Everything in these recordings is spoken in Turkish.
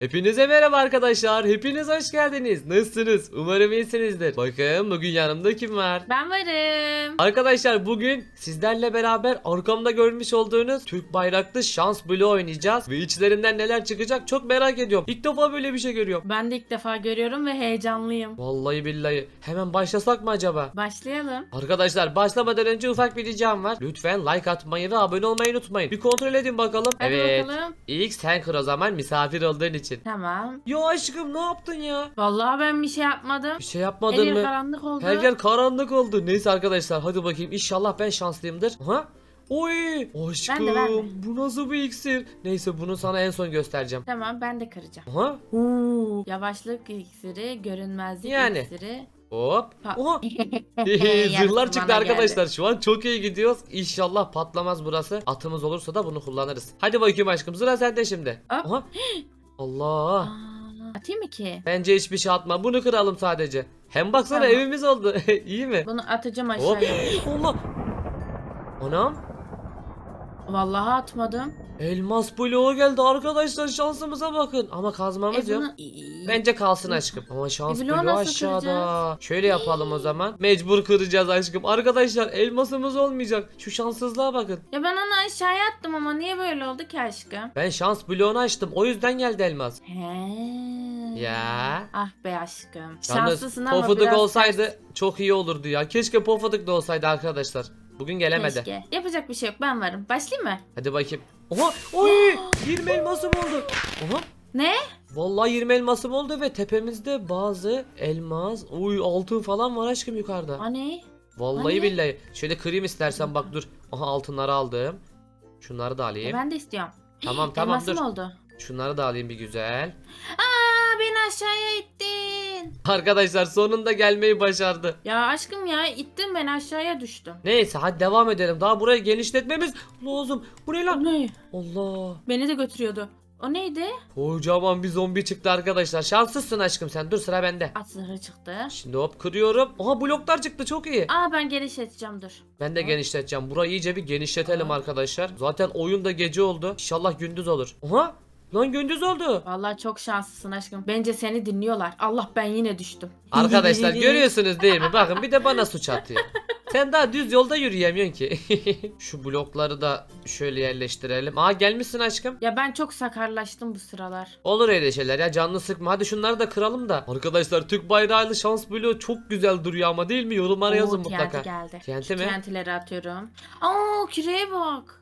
Hepinize merhaba arkadaşlar. Hepiniz hoş geldiniz. Nasılsınız? Umarım iyisinizdir. Bakın bugün yanımda kim var? Ben varım. Arkadaşlar bugün sizlerle beraber arkamda görmüş olduğunuz Türk bayraklı şans bloğu oynayacağız. Ve içlerinden neler çıkacak çok merak ediyorum. İlk defa böyle bir şey görüyorum. Ben de ilk defa görüyorum ve heyecanlıyım. Vallahi billahi. Hemen başlasak mı acaba? Başlayalım. Arkadaşlar başlamadan önce ufak bir ricam var. Lütfen like atmayı ve abone olmayı unutmayın. Bir kontrol edin bakalım. Hadi evet. bakalım. İlk sen o zaman misafir olduğun için. Tamam. Ya aşkım ne yaptın ya? Vallahi ben bir şey yapmadım. Bir şey Her yapmadın yer mı? karanlık oldu. Her yer karanlık oldu. Neyse arkadaşlar hadi bakayım inşallah ben şanslıyımdır. Ha? Oy aşkım Ben de, ben de. bu nasıl bir iksir? Neyse bunu sana en son göstereceğim. Tamam ben de kıracağım. Aha Huu. Yavaşlık iksiri, görünmezlik Yani. iksiri. hop. Pa- Oha. Yarısı Zırhlar çıktı bana arkadaşlar. Şu an çok iyi gidiyoruz. İnşallah patlamaz burası. Atımız olursa da bunu kullanırız. Hadi bakayım aşkım sıra sende şimdi. Hop. Aha. Allah. Aa, atayım mı ki? Bence hiçbir şey atma. Bunu kıralım sadece. Hem baksana Tamam. evimiz oldu. iyi mi? Bunu atacağım Hop. aşağıya. Allah. Anam. Vallahi atmadım. Elmas bloğu geldi arkadaşlar şansımıza bakın. Ama kazmamız E yok. bunu... Bence kalsın aşkım. Ama şans E, bloğu bloğu nasıl aşağıda. kıracağız? Şöyle yapalım o zaman. Mecbur kıracağız aşkım. Arkadaşlar elmasımız olmayacak. Şu şanssızlığa bakın. Ya ben onu aşağıya attım ama niye böyle oldu ki aşkım? Ben şans bloğunu açtım. O yüzden geldi elmas. He. Ya. Ah be aşkım. Yalnız Şanslısın ama pofuduk biraz olsaydı çok iyi olurdu ya. Keşke pofuduk da olsaydı arkadaşlar. Bugün gelemedi. Keşke. Yapacak bir şey yok ben varım. Başlayayım mı? Hadi bakayım. Oha! Oy! 20 elmasım oldu. Oha! Ne? Vallahi 20 elmasım oldu ve tepemizde bazı elmas, uy altın falan var aşkım yukarıda. Hani? Vallahi Hani? billahi. Şöyle kırayım istersen bak dur. Aha altınları aldım. Şunları da E, alayım. ben de istiyorum. Tamam tamam Elmasım dur. oldu. Şunları da alayım bir güzel. Aa beni aşağıya ittin. Arkadaşlar sonunda gelmeyi başardı. Ya aşkım ya ittin ben aşağıya düştüm. Neyse hadi devam edelim. Daha burayı genişletmemiz lazım. Bu ne lan? ne? Allah. Beni de götürüyordu. O neydi? Kocaman bir zombi çıktı arkadaşlar. Şanslısın aşkım sen. Dur sıra bende. At zırhı çıktı. Şimdi hop kırıyorum. Aha bloklar çıktı çok iyi. Aa ben genişleteceğim dur. Ben de genişleteceğim. Burayı iyice bir genişletelim Aa. arkadaşlar. Zaten oyun da gece oldu. İnşallah gündüz olur. Aha! Lan gündüz oldu. Vallahi çok şanslısın aşkım. Bence seni dinliyorlar. Allah ben yine düştüm. Arkadaşlar görüyorsunuz değil mi? Bakın bir de bana suç atıyor. Sen daha düz yolda yürüyemiyorsun ki. Şu blokları da şöyle yerleştirelim. Aa gelmişsin aşkım. Ya ben çok sakarlaştım bu sıralar. Olur öyle şeyler ya canını sıkma. Hadi şunları da kıralım da. Arkadaşlar Türk bayrağıyla şans bloğu çok güzel duruyor ama değil mi? Yorumlara yazın Oo, mutlaka. geldi. Şu mi? TNT'leri atıyorum. Aa küreye bak.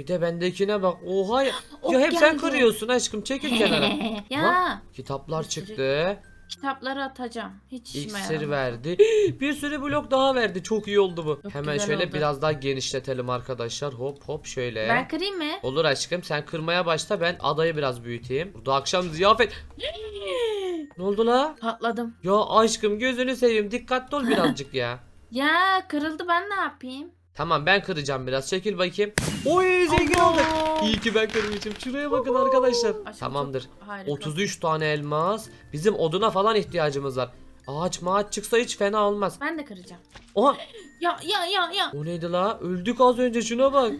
Bir de bendekine bak. Oha ya. Ok ya hep sen geldi. kırıyorsun aşkım. Çekil kenara. ya Kitaplar Bir sürü- çıktı. kitapları atacağım. Hiç işime İksir yaramadı. verdi. Bir sürü blok daha verdi. Çok iyi oldu bu. Çok Hemen güzel şöyle oldu. biraz daha genişletelim arkadaşlar. Hop hop şöyle. Ben kırayım mı? Olur aşkım sen kırmaya başla ben adayı biraz büyüteyim. Burada akşam ziyafet. Ne oldu la? Patladım. Ya aşkım gözünü seveyim dikkatli ol birazcık ya. Ya kırıldı ben ne yapayım? Tamam ben kıracağım biraz çekil bakayım. Oy zengin olduk. İyi ki ben kırmışım. Şuraya bakın arkadaşlar. Aşkım Tamamdır. harika. 33 tane elmas. Bizim oduna falan ihtiyacımız var. Ağaç mağaç çıksa hiç fena olmaz. Ben de kıracağım. Oha Ya ya ya ya. o neydi la? Öldük az önce şuna bak.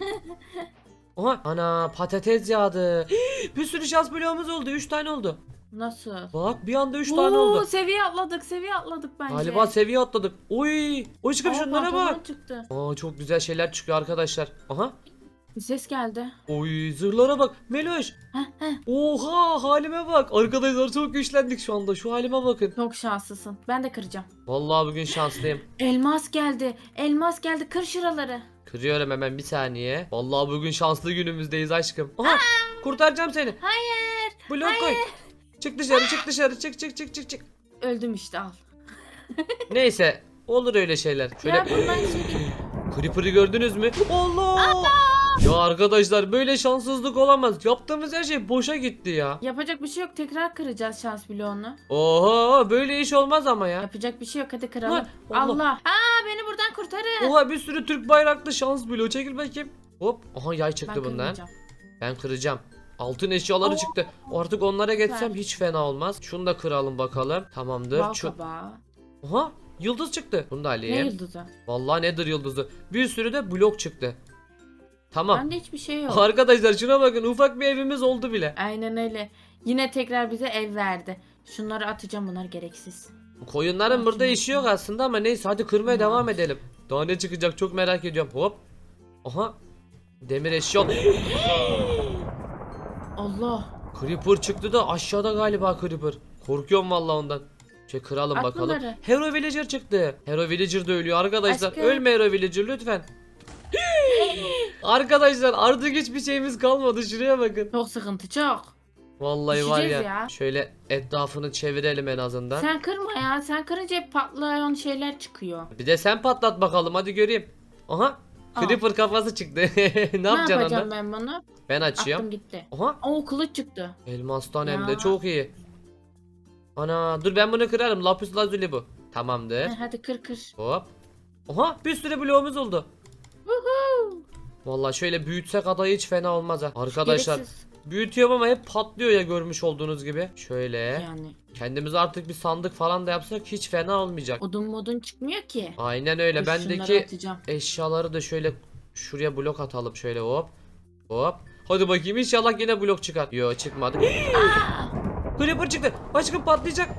Oha ana patates yağdı. bir sürü şans bloğumuz oldu. 3 tane oldu. Nasıl? Bak bir anda 3 tane Oo, oldu. Seviye atladık seviye atladık bence. Galiba seviye atladık. Oy! Aşkım Aa, şunlara pantolon bak. çıktı. Aa çok güzel şeyler çıkıyor arkadaşlar. Aha. Bir ses geldi. Oy zırhlara bak. Meloş. Heh, heh. Oha halime bak. Arkadaşlar çok güçlendik şu anda. Şu halime bakın. Çok şanslısın. Ben de kıracağım. Vallahi bugün şanslıyım. Elmas geldi. Elmas geldi. Kır şuraları. Kırıyorum hemen bir saniye. Vallahi bugün şanslı günümüzdeyiz aşkım. Aha kurtaracağım seni. Hayır. Blok koy. Çık dışarı çık dışarı çık çık çık çık çık. Öldüm işte al. Neyse olur öyle şeyler. Şöyle Ya bundan şey Creeper'ı gördünüz mü? Allah! Ya arkadaşlar böyle şanssızlık olamaz. Yaptığımız her şey boşa gitti ya. Yapacak bir şey yok. Tekrar kıracağız şans bloğunu. Oha böyle iş olmaz ama ya. Yapacak bir şey yok. Hadi kıralım. Allah. Allah. Aa beni buradan kurtarın. Oha bir sürü Türk bayraklı şans bloğu çekil bakayım. Hop aha yay çıktı ben bundan. Ben kıracağım. Altın eşyaları Oo. çıktı. Artık onlara geçsem hiç fena olmaz. Şunu da kıralım bakalım. Tamamdır. Bal Şu... Oha yıldız çıktı. Bunu da Ne yıldızı? Vallahi nedir yıldızı. Bir sürü de blok çıktı. Tamam. Bende hiçbir şey yok. Arkadaşlar şuna bakın ufak bir evimiz oldu bile. Aynen öyle. Yine tekrar bize ev verdi. Şunları atacağım bunlar gereksiz. Koyunların burada işi yok aslında ama neyse hadi kırmaya Ya. devam edelim. Daha ne çıkacak çok merak ediyorum. Hop. Aha. Demir eşya. Allah. Creeper çıktı da aşağıda galiba Creeper. Korkuyorum vallahi ondan. Şey kıralım At bakalım. bunları. Hero Villager çıktı. Hero Villager de ölüyor arkadaşlar. Aşkım. Ölme Hero Villager lütfen. arkadaşlar artık hiçbir şeyimiz kalmadı. Şuraya bakın. Çok sıkıntı çok. Vallahi var ya, ya. Şöyle etrafını çevirelim en azından. Sen kırma ya. Sen kırınca hep patlayan şeyler çıkıyor. Bir de sen patlat bakalım hadi göreyim. Aha. Al. Creeper kafası çıktı. ne Ne yapacaksın yapacağım ondan? ben bunu? Ben açıyorum. Attım gitti. Aha. O kılıç çıktı. Elmastan hem de çok iyi. Ana dur ben bunu kırarım. Lapis lazuli bu. Tamamdır. Hadi kır kır. Hop. Oha bir sürü bloğumuz oldu. Woohoo. Vallahi şöyle büyütsek adayı hiç fena olmaz ha. Arkadaşlar Gereksiz. Büyütüyorum ama hep patlıyor ya görmüş olduğunuz gibi. Şöyle Yani kendimize artık bir sandık falan da yapsak hiç fena olmayacak. odun modun çıkmıyor ki. Aynen öyle. Dur, Bendeki atacağım. eşyaları da şöyle şuraya blok atalım şöyle hop. Hop. Hadi bakayım inşallah yine blok çıkar. Yo çıkmadı. Creeper çıktı. Aşkım patlayacak.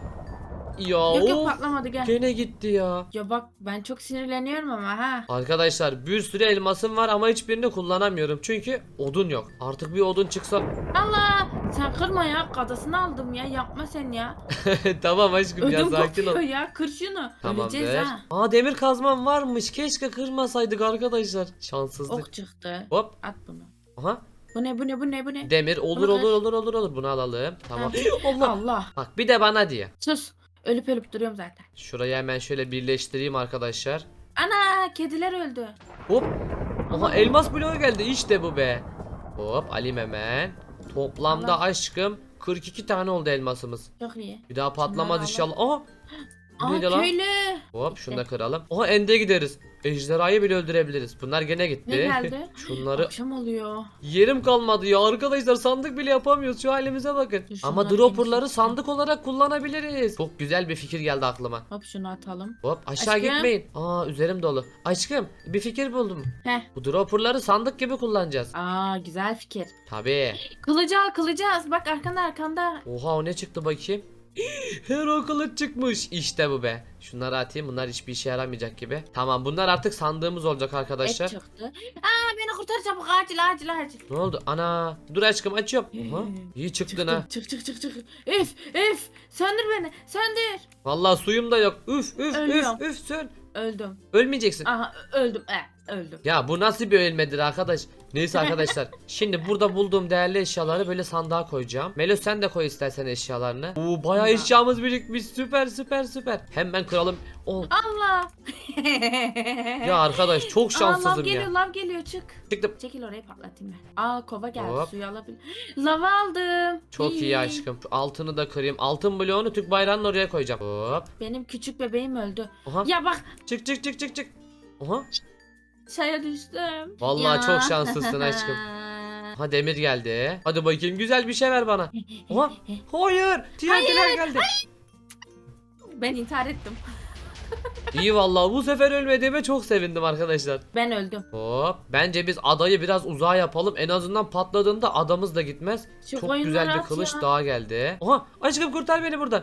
Ya Yok yok of. patlamadı gel. Gene gitti ya. Ya bak ben çok sinirleniyorum ama ha. Arkadaşlar bir sürü elmasım var ama hiçbirini kullanamıyorum. Çünkü odun yok. Artık bir odun çıksa. Allah sen kırma ya kadasını aldım ya yapma sen ya. tamam aşkım ya Ödüm sakin ol. kopuyor ya kır şunu. Öleceğiz Tamamdır. ha. Aa demir kazmam varmış. Keşke kırmasaydık arkadaşlar. Şanssızlık. Ok çıktı. Hop. At bunu. Aha. Bu ne bu ne bu ne bu ne? Demir olur Bunu olur olur olur olur. Bunu alalım. Tamam. Allah. Allah. Bak bir de bana diye. Sus. Ölüp ölüp duruyorum zaten. Şurayı hemen şöyle birleştireyim arkadaşlar. Ana kediler öldü. Hop. Aha elmas bloğu geldi. İşte bu be. Hop alayım hemen. Toplamda Allah. aşkım 42 tane oldu elmasımız. Çok iyi. Bir daha patlamaz inşallah. Aha. Aa neydi lan? köylü. Hop şunu da kıralım. Oha ende gideriz. Ejderhayı bile öldürebiliriz. Bunlar gene gitti. Ne geldi? Şunları Akşam oluyor. yerim kalmadı ya arkadaşlar sandık bile yapamıyoruz şu halimize bakın. Dur Ama dropperları sandık olarak kullanabiliriz. Çok güzel bir fikir geldi aklıma. Hop şunu atalım. Hop aşağı Aşkım. gitmeyin. Aa üzerim dolu. Aşkım bir fikir buldum. Heh. Bu dropperları sandık gibi kullanacağız. Aa güzel fikir. Tabii. Kılıcı al kılıcı al. Bak arkanda arkanda. Oha o ne çıktı bakayım. Hero kılıç çıkmış. İşte bu be. Şunları atayım. Bunlar hiçbir işe yaramayacak gibi. Tamam bunlar artık sandığımız olacak arkadaşlar. Et çıktı. Aa beni kurtar çabuk acil acil acil. Ne oldu? Ana. Dur aşkım açıyorum. Ee, İyi çıktın Çıktı. ha. Çık çık çık çık. Üf üf. Söndür beni. Söndür. Vallahi suyum da yok. Üf üf Ölüyorum. üf üf sön. Öldüm. Ölmeyeceksin. Aha öldüm. Eh, öldüm. Ya bu nasıl bir ölmedir arkadaş? Neyse arkadaşlar. Şimdi burada bulduğum değerli eşyaları böyle sandığa koyacağım. Melo sen de koy istersen eşyalarını. Oo bayağı Tamam. eşyamız birikmiş. Süper süper süper. Hemen kıralım. Oh. Allah. Ya arkadaş çok Aa, lav şanssızım geliyor ya. lav geliyor çık. Çıktım. Çekil orayı patlatayım ben. Aa kova geldi Hop. suyu alabilir. Lava aldım. Çok iyi aşkım. Şu altını da kırayım. Altın bloğunu Türk bayrağının oraya koyacağım. Hop. Benim küçük bebeğim öldü. Aha. Ya bak Çık çık çık çık çık. Aha. Çaya düştüm. Vallahi Ya. çok şanslısın aşkım. Ha demir geldi. Hadi bakayım güzel bir şey ver bana. Oha. Hayır. TNT'ler geldi. Ben intihar ettim. İyi vallahi bu sefer ölmediğime çok sevindim arkadaşlar. Ben öldüm. Hop. Bence biz adayı biraz uzağa yapalım. En azından patladığında adamız da gitmez. Çok koyunları güzel bir at kılıç ya. daha geldi. Oha aşkım kurtar beni buradan.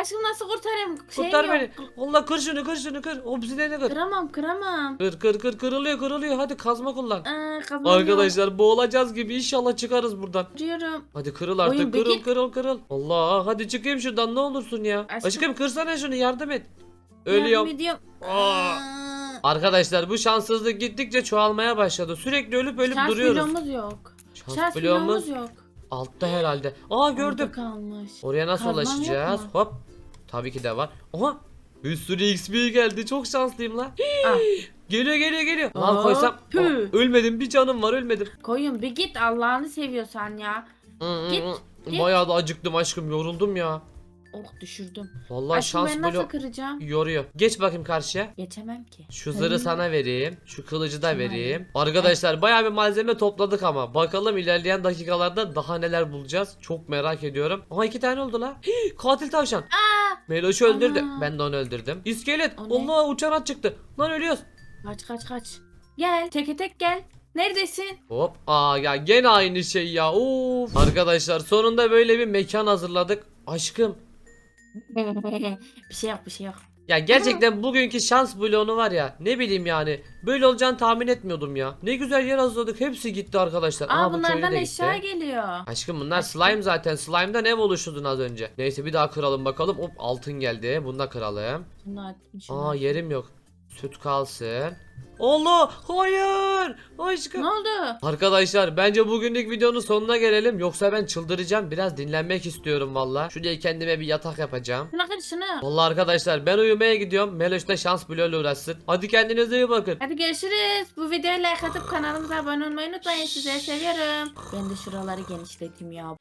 Aşkım nasıl kurtarayım? Şeyim Kurtar yok. beni. Allah kır şunu kır şunu kır. Obsidiyeni kır. Kıramam kıramam. Kır kır kır kırılıyor kırılıyor. Hadi kazma kullan. Aa, kazanam yok. Arkadaşlar boğulacağız gibi inşallah çıkarız buradan. Diyorum. Hadi kırıl artık Oyun kırıl peki- kırıl kırıl. Allah hadi çıkayım şuradan ne olursun ya. Aşkım. Aşkım, kırsana şunu yardım et. Yardım Ölüyorum. ediyorum. Aa. Aa. Arkadaşlar bu şanssızlık gittikçe çoğalmaya başladı. Sürekli ölüp ölüp Şans duruyoruz. bloğumuz yok. Şans, Şans bloğumuz bloğumuz yok. Altta herhalde. Aa gördüm. Orada kalmış. Oraya nasıl Kazmam yok ulaşacağız? mu? Hop. Tabii ki de var. Oha. Bir sürü XP geldi. Çok şanslıyım lan. Ah. Geliyor geliyor geliyor. Lan koysam. püh. Ölmedim. Bir canım var ölmedim. Koyun bir git Allah'ını seviyorsan ya. Git, git. Bayağı da acıktım aşkım. Yoruldum ya. Oh düşürdüm. Vallahi Aşkım şans nasıl bloğu kıracağım? yoruyor. Geç bakayım karşıya. Geçemem ki. Şu zırhı sana vereyim. Şu kılıcı da vereyim. Arkadaşlar bayağı bir malzeme topladık ama. Bakalım ilerleyen dakikalarda daha neler bulacağız. Çok merak ediyorum. Aha iki tane oldu la. Hii, Katil tavşan. Meloş'u öldürdü. Ana. Ben de onu öldürdüm. İskelet. O ne? Allah uçan at çıktı. Lan ölüyoruz. kaç kaç kaç. Gel teke tek gel. Neredesin? Hop. Aa ya gene aynı şey ya. Of. Arkadaşlar sonunda böyle bir mekan hazırladık. Aşkım. bir şey yok bir şey yok. Ya gerçekten bugünkü şans bloğunu var ya ne bileyim yani böyle olacağını tahmin etmiyordum ya. Ne güzel yer hazırladık hepsi gitti arkadaşlar. Aa, Aa, bu köylü bunlardan de eşya geliyor. Aşkım bunlar Aşkım. slime zaten. Slime'dan ev oluşturdun az önce. Neyse bir daha kıralım bakalım. Hop altın geldi. Bunu da kıralım. Şunu Aa yerim yok. Süt kalsın. Allah hayır aşkım. Ne oldu? Arkadaşlar bence bugünlük videonun sonuna gelelim yoksa ben çıldıracağım biraz dinlenmek istiyorum valla. Şuraya kendime bir yatak yapacağım. Şuna hadi şuna. Valla arkadaşlar ben uyumaya gidiyorum. Meloş da şans bloğuyla uğraşsın. Hadi kendinize iyi bakın. Hadi görüşürüz. Bu videoya like atıp kanalımıza abone olmayı unutmayın. Sizi seviyorum. Ben de şuraları genişleteyim ya.